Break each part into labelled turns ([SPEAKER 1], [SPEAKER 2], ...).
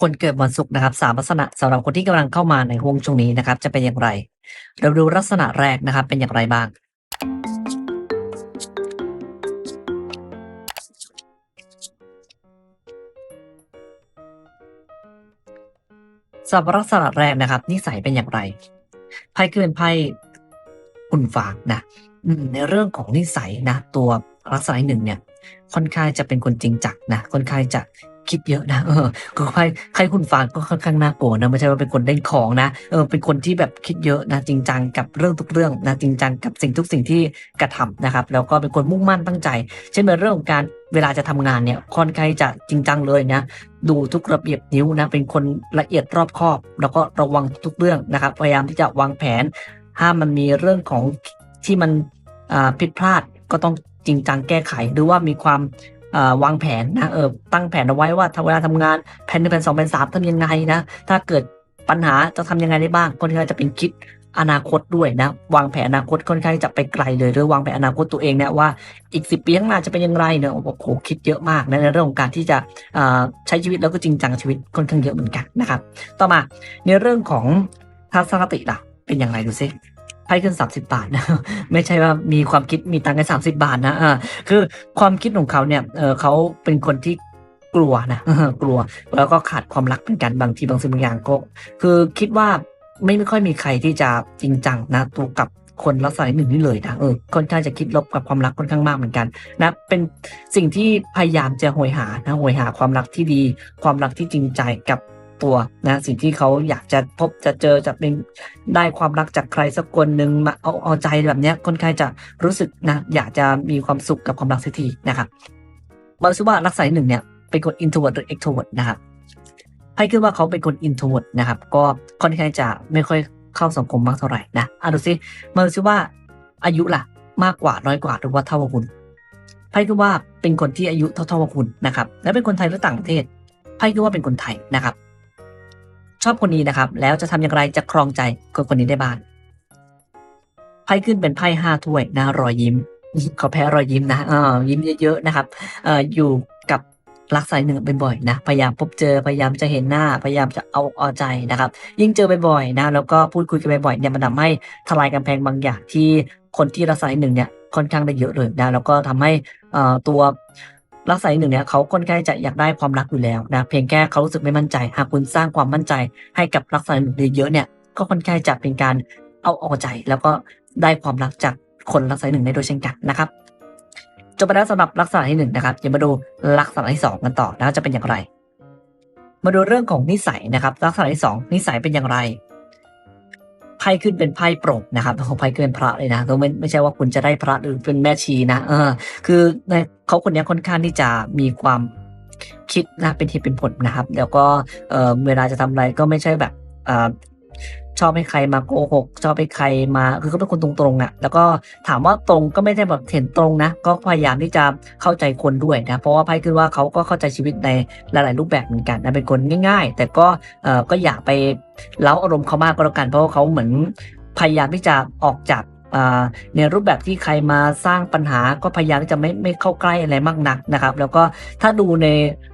[SPEAKER 1] คนเกิดวันศุกร์นะครับสามลักษณะสำหรับคนที่กำลังเข้ามาในห่วงช่วงนี้นะครับ จะเป็นอย่างไร เราดูลักษณะแรกนะครับ เป็นอย่างไรบ้าง สำหรับลักษณะแรกนะครับ นิสัยเป็นอย่างไรไพ่คือเป็นไพ่คุณฝากนะในเรื่องของนิสัยนะ ตัวลักษณะหนึ่งเนี่ยค่อนข้างจะเป็นคนจริงจังนะค่อนข้างจะ คิดเยอะนะเออคือใครใครคุณฟางก็ค่อนข้างน่ากลัวนะไม่ใช่ว่าเป็นคนเล่นของนะเออเป็นคนที่แบบคิดเยอะนะจริงจังกับเรื่องทุกเรื่องนะจริงจังกับสิ่งทุกสิ่งที่กระทำนะครับ แล้วก็เป็นคนมุ่งมั่นตั้งใจ เช่นในเรื่องของการเวลาจะทำงานเนี่ยค่อนข้างจะจริงจังเลยนะดูทุกระเบียบนิ้วนะเป็นคนละเอียดรอบคอบ แล้วก็ระวังทุกเรื่องนะครับพยายามที่จะวางแผน ห้ามมันมีเรื่องของที่มันผิดพลาดก็ต้องจริงจังแก้ไขหรือว่ามีความ วางแผนนะเออตั้งแผนเอาไว้ว่าถ้าเวลาทำงานแผนหนึ่งแผนสองแผนสามทำยังไงนะ ถ้าเกิดปัญหาจะทำยังไงได้บ้างค่อนข้างจะเป็นคิดอนาคตด้วยนะ วางแผนอนาคตค่อนข้างจะไปไกลเลยหรือวางแผนอนาคตตัวเองเนี่ยว่าอีกสิบปีข้างหน้าจะเป็นย่างไรเนี่ยโอ้โหคิดเยอะมากนะในเรื่องของการที่จะใช้ชีวิตแล้วก็จริงจังกับชีวิตค่อนข้างเยอะเหมือนกันนะครับ ต่อมาในเรื่องของทัศนคติล่ะเป็นอย่างไรดูซิ ไพ่ขึ้น 30 บาทนะไม่ใช่ว่ามีความคิดมีตังค์แค่สามสิบาทนะอ่าคือความคิดของเขาเนี่ยเออเขาเป็นคนที่กลัวนะกลัวแล้วก็ขาดความรักเป็นกันบางทีบางสิ่งบางอย่างก็คือคิดว่าไม่ไม่ค่อยมีใครที่จะจริงจังนะตัวกับคนลักษณะหนึ่งนี่เลยนะเออค่อนข้างจะคิดลบกับความรักค่อนข้างมากเหมือนกันนะเป็นสิ่งที่พยายามจะโหยหานะโหยหาความรักที่ดี ความรักที่จริงใจกับ ตัวนะสิ่งที่เขาอยากจะพบจะเจอจะเป็นได้ความรักจากใครสักคนหนึ่งมาเอาเอาใจแบบนี้ค่อนข้างจะรู้สึกนะอยากจะมีความสุขกับความรักสักทีนะครับมาดูซิว่าลักษณะหนึ่งเนี่ยเป็นคน introvert หรือ extrovert นะครับให้ขึ้นว่าเขาเป็นคน introvert นะครับ ก็ค่อนข้างจะไม่ค่อยเข้าสังคมมากเท่าไหร่นะอะดูซิมาดูซิว่าอายุล่ะมากกว่าน้อยกว่าหรือว่าเท่ากับคุณไพ่คือว่าเป็นคนที่อายุเท่าๆกับคุณนะครับ และเป็นคนไทยหรือต่างประเทศไพ่คือว่าเป็นคนไทยนะครับ ชอบคนนี้นะครับ แล้วจะทำอย่างไรจะครองใจคนคนนี้ได้บ้างไพ่ขึ้นเป็นไพ่ห้าถ้วยนะรอยยิ้มเขาแพ้รอยยิ้มนะเออยิ้มเยอะๆนะครับเอ่ออยู่กับรักสายหนึ่งบ่อยๆนะ พยายามพบเจอ พยายามจะเห็นหน้า พยายามจะเอาเอาใจนะครับ ยิ่งเจอบ่อยๆนะ แล้วก็พูดคุยกันบ่อยๆเนี่ยมันทำให้ทลายกำแพงบางอย่างที่คนที่รักสายหนึ่งเนี่ยค่อนข้างได้เยอะเลยนะ แล้วก็ทำให้ตัว รักสายหนึ่งเนี่ยเขาค่อนข้างจะอยากได้ความรักอยู่แล้วนะเพียงแค่เขารู้สึกไม่มั่นใจ หากคุณสร้างความมั่นใจให้กับรักสายหนึ่งเยอะเนี่ยก็ค่อนข้างจะเป็นการเอาเอาใจ แล้วก็ได้ความรักจากคนรักสายหนึ่งได้โดยเช่นกันนะครับจบไปแล้วสำหรับลักษณะที่หนึ่งนะครับเดี๋ยวมาดูลักษณะที่สองกันต่อนะจะเป็นอย่างไร มาดูเรื่องของนิสัยนะครับ ลักษณะที่สองนิสัยเป็นอย่างไร ไพ่ขึ้นเป็นไพ่โปรกนะครับของไพ่ขึ้นเป็นพระเลยนะก็ไม่ไม่ใช่ว่าคุณจะได้พระหรือเป็นแม่ชีนะเออ คือในเขาคนนี้ค่อนข้างที่จะมีความคิดนะเป็นเหตุเป็นผลนะครับ แล้วก็เออเวลาจะทำอะไรก็ไม่ใช่แบบ ชอบให้ใครมาโกหกชอบให้ใครมาคือเขาเป็นคนตรงๆนะแล้วก็ถามว่าตรงก็ไม่ได้แบบเห็นตรงนะ ก็พยายามที่จะเข้าใจคนด้วยนะเพราะว่าไพ่คือว่าเขาก็เข้าใจชีวิตในหลาย ๆ รูปแบบเหมือนกันนะเป็นคนง่าย ๆ แต่ก็เออก็อยากไปเล้าอารมณ์เขามากก็แล้วกัน เพราะว่าเขาเหมือนพยายามที่จะออกจาก ในรูปแบบที่ใครมาสร้างปัญหาก็พยายามที่จะไม่ไม่เข้าใกล้อะไรมากนักนะครับ แล้วก็ถ้าดูใน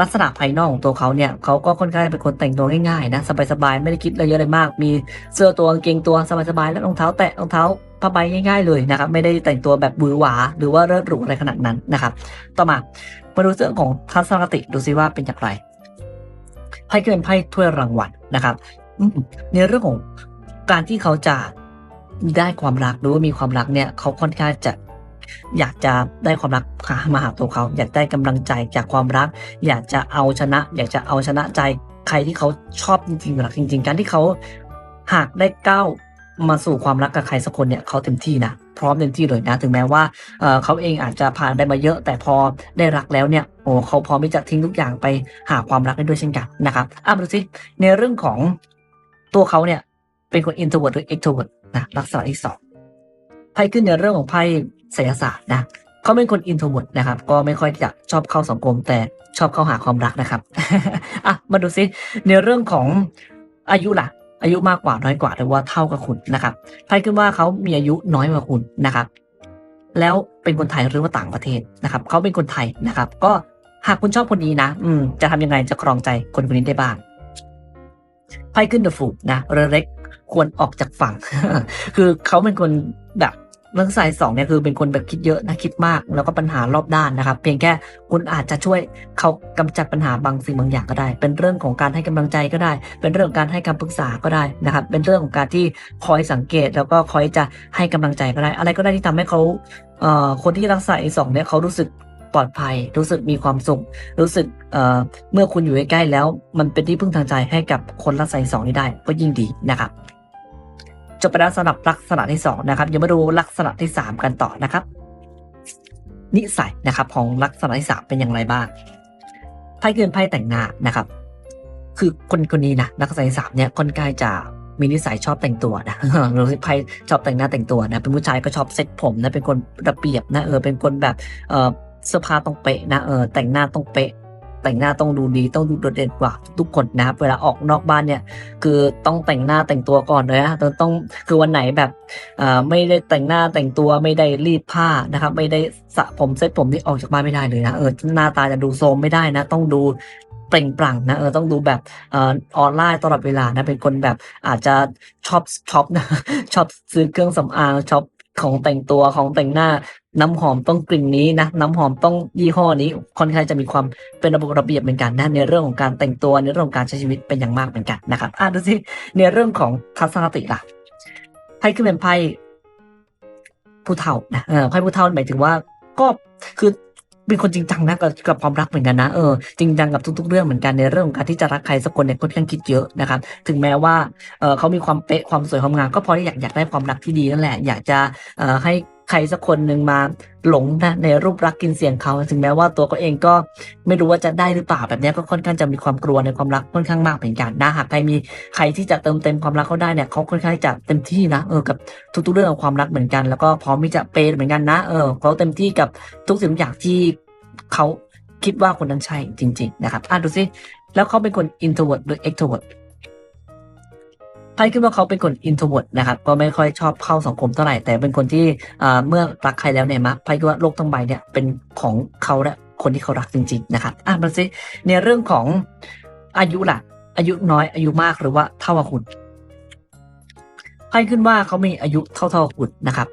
[SPEAKER 1] ลักษณะภายนอกของตัวเขาเนี่ยเขาก็ค่อนข้างเป็นคนแต่งตัวง่ายๆนะสบายๆไม่ได้คิดอะไรเยอะอะไรมาก มีเสื้อตัวกางเกงตัวสบายๆแล้วรองเท้าแตะรองเท้าผ้าใบง่ายๆเลยนะครับ ไม่ได้แต่งตัวแบบบือหวา หรือว่าเลิศหรูอะไรขนาดนั้นนะครับ ต่อมามาดูเรื่องของทัศนคติดูซิว่าเป็นอย่างไรไพ่เกินไพ่ถ้วยรางวัลนะครับในเรื่องของการที่เขาจะ ได้ความรักหรือว่ามีความรักเนี่ยเขาค่อนข้างจะอยากจะได้ความรักมาหาตัวเขา อยากได้กำลังใจจากความรัก อยากจะเอาชนะ อยากจะเอาชนะใจใครที่เขาชอบจริงๆรักจริง ๆ การที่เขาหากได้ก้าวมาสู่ความรักกับใครสักคนเนี่ยเขาเต็มที่นะพร้อมเต็มที่เลยนะ ถึงแม้ว่าเเขาเองอาจจะผ่านได้มาเยอะ แต่พอได้รักแล้วเนี่ยโอ้เขาพร้อมที่จะทิ้งทุกอย่างไปหาความรักได้ด้วยเช่นกันนะครับอะมาดูสิในเรื่องของตัวเขาเนี่ย เป็นคน introvert หรือ extrovert นะลักษณะที่สองไพ่ขึ้นในเรื่องของไพ่ไสยศาสตร์นะเขาเป็นคน introvert นะครับ ก็ไม่ค่อยจะชอบเข้าสังคม แต่ชอบเข้าหาความรักนะครับอะมาดูซิในเรื่องของอายุล่ะ อายุมากกว่าน้อยกว่าหรือว่าเท่ากับคุณนะครับไพ่ขึ้นว่าเขามีอายุน้อยกว่าคุณนะครับ แล้วเป็นคนไทยหรือว่าต่างประเทศนะครับเขาเป็นคนไทยนะครับ ก็หากคุณชอบคนนี้นะ อืม จะทำยังไงจะครองใจคนคนนี้ได้บ้างไพ่ขึ้นเดอะฟูนะเรือเล็ก ควรออกจากฝั่ง คือเขาเป็นคนแบบเรื่องสายสองเนี่ยคือเป็นคนแบบคิดเยอะนะคิดมากแล้วก็ปัญหารอบด้านนะครับ เพียงแค่คุณอาจจะช่วยเขากำจัดปัญหาบางสิ่งบางอย่างก็ได้ เป็นเรื่องของการให้กำลังใจก็ได้ เป็นเรื่องของการให้คำปรึกษาก็ได้นะครับ เป็นเรื่องของการที่คอยสังเกตแล้วก็คอยจะให้กำลังใจก็ได้ อะไรก็ได้ที่ทำให้เขาเอ่อคนที่รักษาไอ้สองเนี่ยเขารู้สึก ปลอดภัย รู้สึกมีความสุข รู้สึกเเมื่อคุณอยู่ใกล้ๆแล้ว มันเป็นที่พึ่งทางใจให้กับคนรักษาไอ้สองนี้ได้ก็ยิ่งดีนะครับจบไปแล้วสำหรับลักษณะที่สองนะครับเดี๋ยวมาดูลักษณะที่สามกันต่อนะครับ นิสัยนะครับของลักษณะที่สามเป็นอย่างไรบ้างไพ่เกินไพ่แต่งหน้านะครับ คือคนคนนี้นะลักษณะที่สามเนี่ยค่อนข้างจะมีนิสัยชอบแต่งตัวนะหรือไพ่ชอบแต่งหน้าแต่งตัวนะเป็นผู้ชายก็ชอบเซ็ตผมนะเป็นคนระเบียบนะเออเป็นคนแบบเออ เสื้อผ้าต้องเป๊ะนะเออแต่งหน้าต้องเป๊ะ แต่งหน้าต้องดูดีต้องดูโดดเด่นกว่า ทุกคนนะครับเวลาออกนอกบ้านเนี่ย คือต้องแต่งหน้าแต่งตัวก่อนเลยนะต้องคือวันไหนแบบไม่ได้แต่งหน้าแต่งตัวไม่ได้รีดผ้านะครับ ไม่ได้สระผมเซ็ตผมที่ออกจากบ้านไม่ได้เลยนะเออหน้าตาจะดูโทรมไม่ได้นะ ต้องดูเปล่งปลั่งนะเออต้องดูแบบออนไลน์ตลอดเวลานะเป็นคนแบบอาจจะชอบช็อปนะชอบซื้อเครื่องสำอางช็อป ของแต่งตัวของแต่งหน้าน้ำหอมต้องกลิ่นนี้นะน้ำหอมต้องยี่ห้อนี้ค่อนข้างจะมีความเป็นระบบระเบียบเหมือนกันนะในเรื่องของการแต่งตัวในเรื่องของการใช้ชีวิตเป็นอย่างมากเหมือนกันนะครับอะดูสิในเรื่องของทัศนคติล่ะไพ่ขึ้นเป็นไพ่ผู้เฒ่านะเออไพ่ผู้เฒ่าหมายถึงว่าก็คือ เป็นคนจริงจังนะกับกับความรักเหมือนกันนะเออจริงจังกับทุกๆเรื่องเหมือนกันในเรื่องของการที่จะรักใครสักคนเนี่ยค่อนข้างคิดเยอะนะครับถึงแม้ว่าเออเขามีความเป๊ะความสวยความงามก็เพราะอยากอยากได้ความรักที่ดีนั่นแหละ อยากจะเออให้ ใครสักคนหนึ่งมาหลงนะในรูปรักกินเสียงเขา ถึงแม้ว่าตัวเขาเองก็ไม่รู้ว่าจะได้หรือเปล่าแบบนี้ก็ค่อนข้างจะมีความกลัวในความรักค่อนข้างมากเหมือนกันนะหากใครมีใครที่จะเติมเต็มความรักเขาได้เนี่ยเขาค่อนข้างจะเต็มที่นะเออกับทุกๆเรื่องของความรักเหมือนกัน แล้วก็พร้อมที่จะเปย์เหมือนกันนะเออเขาเต็มที่กับทุกสิ่งทุกอย่างที่เขาคิดว่าคนนั้นใช่จริง ๆ นะครับอะดูสิแล้วเขาเป็นคน introvert หรือ extrovert ไพ่ขึ้นว่าเขาเป็นคน introvert นะครับก็ไม่ค่อยชอบเข้าสังคมเท่าไหร่แต่เป็นคนที่เมื่อรักใครแล้วเนี่ยมักไพ่คิดว่าโลกทั้งใบเนี่ยเป็นของเขาและคนที่เขารักจริง ๆ นะครับอะมาสิในเรื่องของอายุล่ะ อายุน้อยอายุมากหรือว่าเท่ากับคุณไพ่ขึ้นว่าเขามีอายุเท่าๆกับคุณนะครับ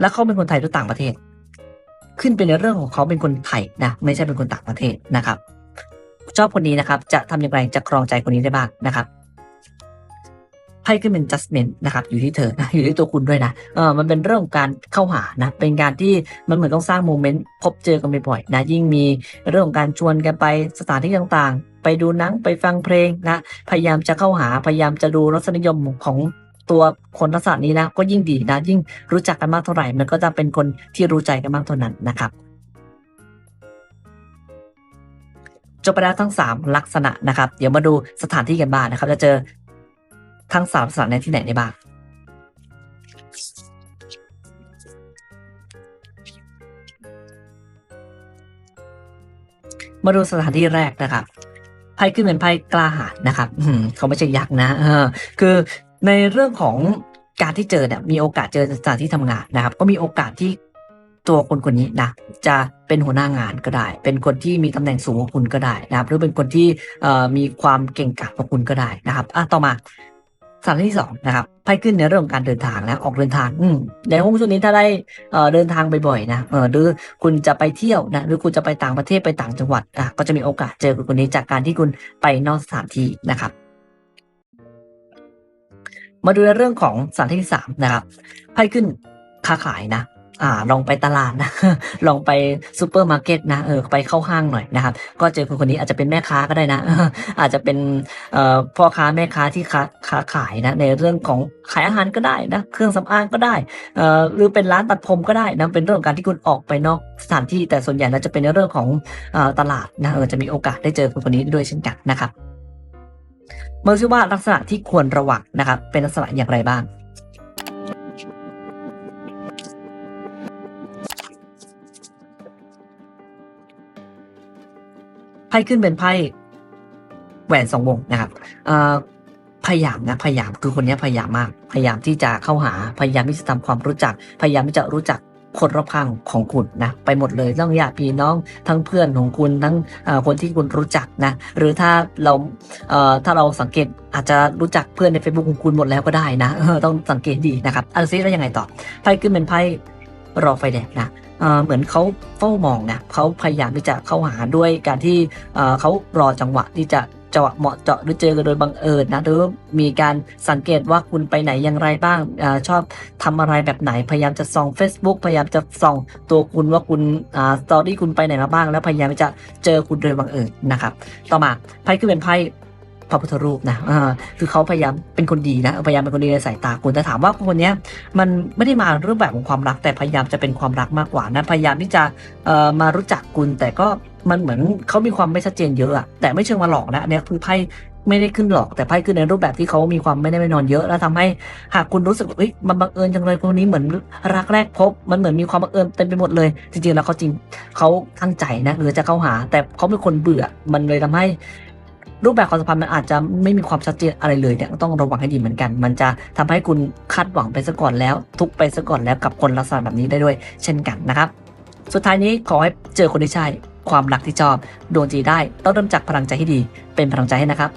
[SPEAKER 1] และเขาเป็นคนไทยหรือต่างประเทศ ขึ้นเป็นในเรื่องของเขาเป็นคนไทยนะไม่ใช่เป็นคนต่างประเทศนะครับชอบคนนี้นะครับ จะทำอย่างไรจะครองใจคนนี้ได้บ้างนะครับ ไพ่ขึ้นเป็น judgment นะครับอยู่ที่เธอนะอยู่ที่ตัวคุณด้วยนะเออมันเป็นเรื่องของการเข้าหานะเป็นการที่มันเหมือนต้องสร้างโมเมนต์พบเจอกันบ่อยๆนะยิ่งมีเรื่องของการชวนกันไปสถานที่ต่างๆ ไปดูหนังไปฟังเพลงนะพยายามจะเข้าหาพยายามจะดูรสนิยมของตัวคนลักษณะนี้นะก็ยิ่งดีนะยิ่งรู้จักกันมากเท่าไหร่มันก็จะเป็นคนที่รู้ใจกันมากเท่านั้นนะครับจบไปแล้วทั้ง 3 ลักษณะนะครับ เดี๋ยวมาดูสถานที่กันบ้างนะครับ จะเจอ ทั้ง3สถานที่ไหนได้บ้างมาดูสถานที่แรกนะครับไพ่ขึ้นเป็นไพ่กล้าหาญนะครับเขาไม่ใช่ยักษ์นะเออคือในเรื่องของการที่เจอเนี่ยมีโอกาสเจอสถานที่ทำงานนะครับ ก็มีโอกาสที่ตัวคนคนนี้นะจะเป็นหัวหน้างานก็ได้ เป็นคนที่มีตำแหน่งสูงกว่าคุณก็ได้นะครับ หรือเป็นคนที่มีความเก่งกาจกว่าคุณก็ได้นะครับอะต่อมา สถานที่สองนะครับไพ่ขึ้นในเรื่องของการเดินทางนะออกเดินทางอืมในห้องช่วงนี้ถ้าได้เอ่อเดินทางบ่อยๆนะเออหรือคุณจะไปเที่ยวนะหรือคุณจะไปต่างประเทศไปต่างจังหวัดอะก็จะมีโอกาสเจอคนคนนี้จากการที่คุณไปนอกสถานที่นะครับ มาดูในเรื่องของสถานที่สามนะครับไพ่ขึ้นค้าขายนะ อ่าลองไปตลาดนะลองไปซูเปอร์มาร์เก็ตนะเออไปเข้าห้างหน่อยนะครับ ก็เจอคนคนนี้อาจจะเป็นแม่ค้าก็ได้นะ อาจจะเป็นเอ่อพ่อค้าแม่ค้าที่ค้าค้าขายนะในเรื่องของขายอาหารก็ได้นะเครื่องสำอางก็ได้เอ่อหรือเป็นร้านตัดผมก็ได้นะเป็นเรื่องของการที่คุณออกไปนอกสถานที่แต่ส่วนใหญ่แล้วจะเป็นในเรื่องของอตลาดนะเออจะมีโอกาสได้เจอคนคนนี้ด้วยเช่นกันนะครับมาดูซิว่าลักษณะที่ควรระวังนะครับ เป็นลักษณะอย่างไรบ้าง พ่ขึ้นเป็นไพ่แหวนสองวงนะครับพยายามนะพยายามคือคนนี้พยายามมาก พยายามที่จะเข้าหาพยายามที่จะทำความรู้จัก พยายามที่จะรู้จักคนรอบข้างของคุณนะไปหมดเลยต้องญาติพี่น้องทั้งเพื่อนของคุณทั้งคนที่คุณรู้จักนะหรือถ้าเราเถ้าเราสังเกตอาจจะรู้จักเพื่อนใน Facebook ของคุณหมดแล้วก็ได้นะต้องสังเกตดีนะครับอันซีแล้วยังไงต่อไพ่ขึ้นเป็นไพ่รอไฟแดงนะ เหมือนเขาเฝ้ามองนะเขาพยายามที่จะเข้าหาด้วยการที่เขารอจังหวะที่จะจังหวะเหมาะเจาะหรือเจอกันโดยบังเอิญนะหรือมีการสังเกตว่าคุณไปไหนอย่างไรบ้างอชอบทำอะไรแบบไหนพยายามจะส่อง Facebook พยายามจะส่องตัวคุณว่าคุณสตอรี่คุณไปไหนมาบ้าง แล้วพยายามจะเจอคุณโดยบังเอิญนะครับ ต่อมาไพ่คือเป็นไพ่ พระพุทธรูปนะอ่าคือเขาพยายามเป็นคนดีนะพยายามเป็นคนดีในสายตาคุณแต่ถามว่าคนนี้มันไม่ได้มารูปแบบของความรักแต่พยายามจะเป็นความรักมากกว่านะพยายามที่จะเอ่อมารู้จักคุณแต่ก็มันเหมือนเขามีความไม่ชัดเจนเยอะอะแต่ไม่เชิงมาหลอกนะเนี่ยคือไพ่ไม่ได้ขึ้นหลอก แต่ไพ่ขึ้นในรูปแบบที่เขามีความไม่ได้ไม่นอนเยอะ แล้วทำให้หากคุณรู้สึกว่าเฮ้ยมันบังเอิญจังเลยคนนี้เหมือนรักแรกพบ มันเหมือนมีความบังเอิญเต็มไปหมดเลย จริงๆแล้วเขาจริงเขาตั้งใจนะหรือจะเข้าหา แต่เขาเป็นคนเบื่อมันเลยทำให้ รูปแบบความสัมพันธ์มันอาจจะไม่มีความชัดเจนอะไรเลยเนี่ยต้องระวังให้ดีเหมือนกัน มันจะทำให้คุณคาดหวังไปซะก่อนแล้ว ทุกไปซะก่อนแล้วกับคนลักษณะแบบนี้ได้ด้วยเช่นกันนะครับ สุดท้ายนี้ขอให้เจอคนที่ใช่ความรักที่ชอบดวงจีได้ต้องเริ่มจากพลังใจให้ดี เป็นพลังใจให้นะครับ